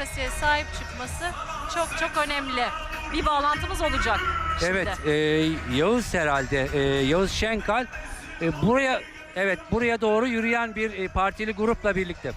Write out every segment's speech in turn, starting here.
demokrasiye sahip çıkması çok çok önemli. Bir bağlantımız olacak. Şimdi. Evet, e, Yağız herhalde, e, Yağız Şenkal e, buraya evet buraya doğru yürüyen bir e, partili grupla birlikte.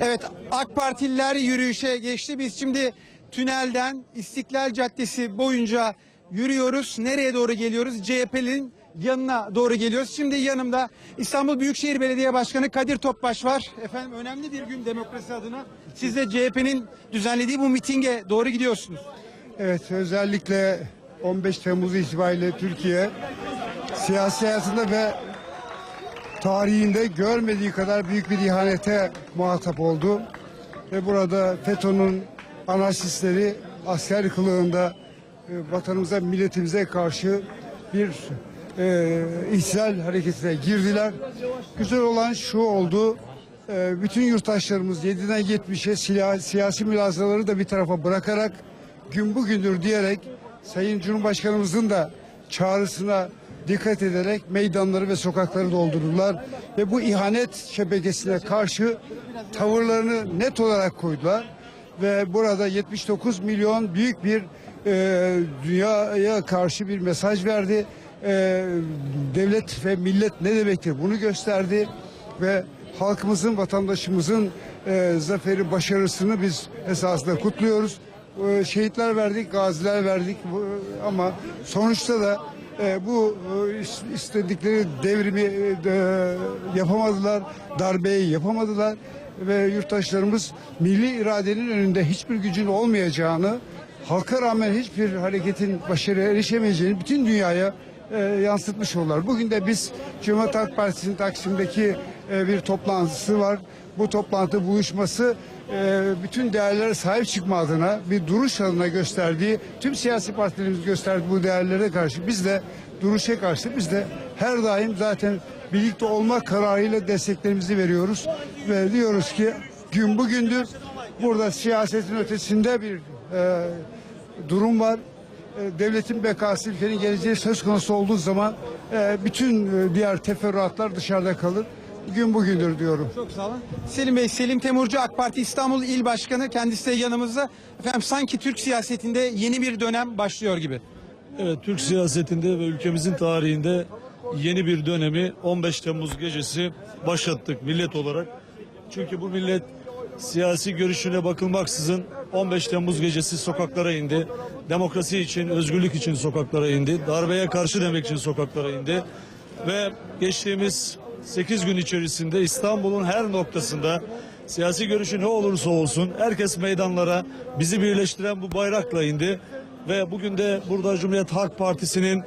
Evet AK Partililer yürüyüşe geçti. Biz şimdi tünelden İstiklal Caddesi boyunca yürüyoruz. Nereye doğru geliyoruz? CHP'nin yanına doğru geliyoruz. Şimdi yanımda İstanbul Büyükşehir Belediye Başkanı Kadir Topbaş var. Efendim önemli bir gün demokrasi adına. Siz de CHP'nin düzenlediği bu mitinge doğru gidiyorsunuz. Evet özellikle 15 Temmuz itibariyle Türkiye siyasi hayatında ve tarihinde görmediği kadar büyük bir ihanete muhatap oldu. Ve burada FETÖ'nün anarşistleri asker kılığında e, vatanımıza, milletimize karşı bir e, ihtilal hareketine girdiler. Güzel olan şu oldu. e, bütün yurttaşlarımız 7'den 70'e silah, siyasi mülazaları da bir tarafa bırakarak gün bugündür diyerek Sayın Cumhurbaşkanımızın da çağrısına dikkat ederek meydanları ve sokakları doldurdular ve bu ihanet şebekesine karşı tavırlarını net olarak koydular ve burada 79 milyon büyük bir e, dünyaya karşı bir mesaj verdi. E, devlet ve millet ne demektir bunu gösterdi ve halkımızın, vatandaşımızın e, zaferi, başarısını biz esasında kutluyoruz. E, şehitler verdik, gaziler verdik Bu- ama sonuçta da e, bu e, is- istedikleri devrimi e, yapamadılar, darbeyi yapamadılar ve yurttaşlarımız milli iradenin önünde hiçbir gücün olmayacağını, halka rağmen hiçbir hareketin başarıya erişemeyeceğini bütün dünyaya e, yansıtmış oldular. Bugün de biz Cumhuriyet Halk Partisi'nin Taksim'deki e, bir toplantısı var. Bu toplantı buluşması e, bütün değerlere sahip çıkma adına bir duruş adına gösterdiği tüm siyasi partilerimiz gösterdiği bu değerlere karşı biz de duruşa karşı biz de her daim zaten birlikte olma kararıyla desteklerimizi veriyoruz ve diyoruz ki gün bugündür burada siyasetin ötesinde bir e, durum var. E, devletin bekası, ülkenin geleceği söz konusu olduğu zaman e, bütün e, diğer teferruatlar dışarıda kalır. Gün bugündür diyorum. Çok sağ olun. Selim Bey, Selim Temurcu AK Parti İstanbul İl Başkanı kendisi de yanımızda. Efendim sanki Türk siyasetinde yeni bir dönem başlıyor gibi. Evet, Türk siyasetinde ve ülkemizin tarihinde yeni bir dönemi 15 Temmuz gecesi başlattık millet olarak. Çünkü bu millet siyasi görüşüne bakılmaksızın 15 Temmuz gecesi sokaklara indi. Demokrasi için, özgürlük için sokaklara indi. Darbeye karşı demek için sokaklara indi. Ve geçtiğimiz 8 gün içerisinde İstanbul'un her noktasında siyasi görüşü ne olursa olsun herkes meydanlara bizi birleştiren bu bayrakla indi. Ve bugün de burada Cumhuriyet Halk Partisi'nin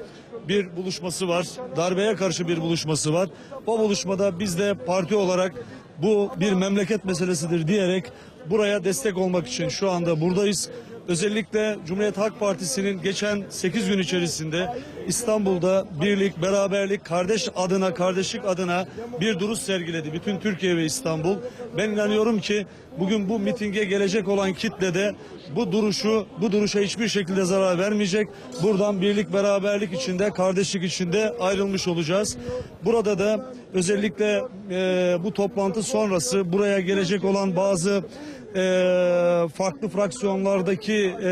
bir buluşması var. Darbeye karşı bir buluşması var. O buluşmada biz de parti olarak bu bir memleket meselesidir diyerek buraya destek olmak için şu anda buradayız. Özellikle Cumhuriyet Halk Partisi'nin geçen 8 gün içerisinde İstanbul'da birlik, beraberlik, kardeş adına, kardeşlik adına bir duruş sergiledi. Bütün Türkiye ve İstanbul. Ben inanıyorum ki bugün bu mitinge gelecek olan kitle de bu duruşu, bu duruşa hiçbir şekilde zarar vermeyecek. Buradan birlik, beraberlik içinde, kardeşlik içinde ayrılmış olacağız. Burada da özellikle e, bu toplantı sonrası buraya gelecek olan bazı e, farklı fraksiyonlardaki e,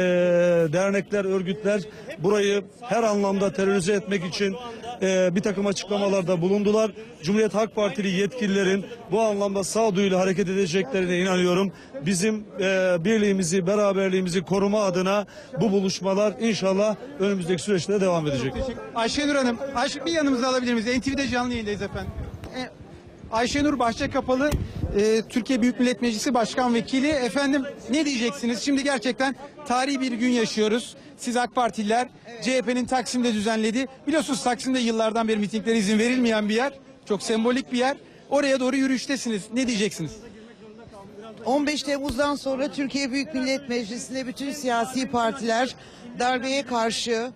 dernekler, örgütler burayı her anlamda terörize etmek için e, bir takım açıklamalarda bulundular. Cumhuriyet Halk Partili yetkililerin bu anlamda sağduyuyla hareket edeceklerine inanıyorum. Bizim e, birliğimizi, beraberliğimizi koruma adına bu buluşmalar inşallah önümüzdeki süreçte de devam edecek. Ayşenur Hanım, Ayşe, bir yanımıza alabilir miyiz? NTV'de canlı yayındayız efendim. Ayşenur Bahçekapalı, e, Türkiye Büyük Millet Meclisi Başkan Vekili. Efendim ne diyeceksiniz? Şimdi gerçekten tarihi bir gün yaşıyoruz. Siz AK Partililer CHP'nin Taksim'de düzenlediği, biliyorsunuz Taksim'de yıllardan beri mitinglere izin verilmeyen bir yer. Çok sembolik bir yer. Oraya doğru yürüyüştesiniz. Ne diyeceksiniz? 15 Temmuz'dan sonra Türkiye Büyük Millet Meclisi'nde bütün siyasi partiler darbeye karşı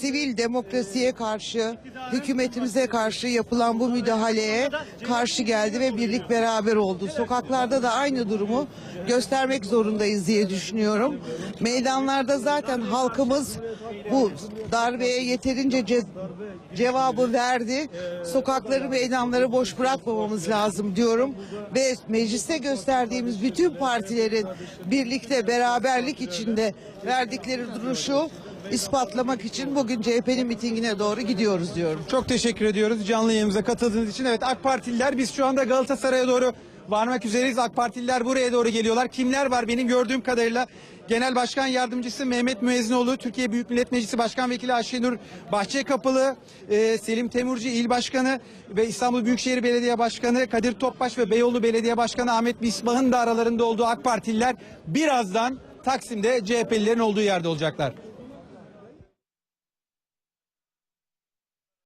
sivil demokrasiye karşı, hükümetimize karşı yapılan bu müdahaleye karşı geldi ve birlik beraber oldu. Sokaklarda da aynı durumu göstermek zorundayız diye düşünüyorum. Meydanlarda zaten halkımız bu darbeye yeterince ce- cevabı verdi. Sokakları, meydanları boş bırakmamamız lazım diyorum ve mecliste gösterdiğimiz bütün partilerin birlikte beraberlik içinde verdikleri duruşu ispatlamak için bugün CHP'nin mitingine doğru gidiyoruz diyorum. Çok teşekkür ediyoruz canlı yayınımıza katıldığınız için. Evet AK Partililer biz şu anda Galatasaray'a doğru varmak üzereyiz. AK Partililer buraya doğru geliyorlar. Kimler var benim gördüğüm kadarıyla? Genel Başkan Yardımcısı Mehmet Müezzinoğlu, Türkiye Büyük Millet Meclisi Başkan Vekili Ayşenur Bahçekapılı, e, Selim Temurcu İl Başkanı ve İstanbul Büyükşehir Belediye Başkanı Kadir Topbaş ve Beyoğlu Belediye Başkanı Ahmet Misbah'ın da aralarında olduğu AK Partililer birazdan Taksim'de CHP'lilerin olduğu yerde olacaklar.